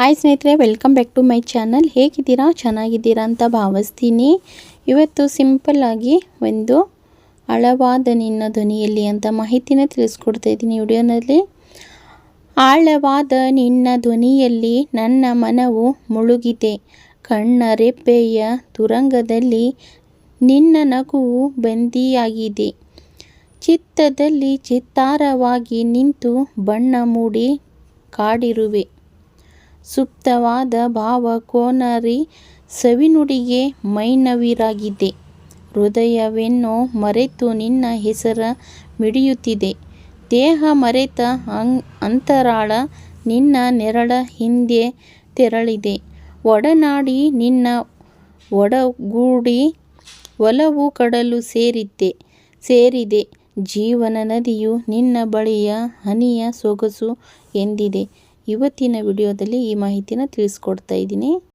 Hi ಸ್ನೇಹಿತರೆ welcome back to my channel ಹೇಗಿದ್ದೀರಾ? ಚೆನ್ನಾಗಿದ್ದೀರಾ ಅಂತ ಭಾವಿಸ್ತೀನಿ. ಇವತ್ತು ಸಿಂಪಲ್ಲಾಗಿ ಒಂದು ಆಳವಾದ ನಿನ್ನ ಧ್ವನಿಯಲ್ಲಿ ಅಂತ ಮಾಹಿತಿನ ತಿಳಿಸ್ಕೊಡ್ತಾ ಇದ್ದೀನಿ ವಿಡಿಯೋನಲ್ಲಿ. ಆಳವಾದ ನಿನ್ನ ಧ್ವನಿಯಲ್ಲಿ ನನ್ನ ಮನವು ಮುಳುಗಿದೆ. ಕಣ್ಣ ರೆಪ್ಪೆಯ ತುರಂಗದಲ್ಲಿ ನಿನ್ನ ನಗುವು ಬಂದಿಯಾಗಿದೆ. ಚಿತ್ತದಲ್ಲಿ ಚಿತ್ತಾರವಾಗಿ ನಿಂತು ಬಣ್ಣ ಮೂಡಿ ಕಾಡಿರುವೆ. ಸುಪ್ತವಾದ ಭಾವ ಕೋನರಿ ಸವಿನುಡಿಗೆ ಮೈನವಿರಾಗಿದೆ. ಹೃದಯವೆನ್ನೋ ಮರೆತು ನಿನ್ನ ಹೆಸರ ಮಿಡಿಯುತ್ತಿದೆ. ದೇಹ ಮರೆತ ಅಂತರಾಳ ನಿನ್ನ ನೆರಳ ಹಿಂದೆ ತೆರಳಿದೆ. ಒಡನಾಡಿ ನಿನ್ನ ಒಡಗೂಡಿ ಒಲವು ಕಡಲು ಸೇರಿದ್ದೆ, ಸೇರಿದೆ. ಜೀವನ ನದಿಯು ನಿನ್ನ ಬಳಿಯ ಹನಿಯ ಸೊಗಸು ಎಂದಿದೆ. ಇವತ್ತಿನ ವಿಡಿಯೋದಲ್ಲಿ ಈ ಮಾಹಿತಿನ ತಿಳಿಸ್ಕೊಡ್ತಾ ಇದ್ದೀನಿ.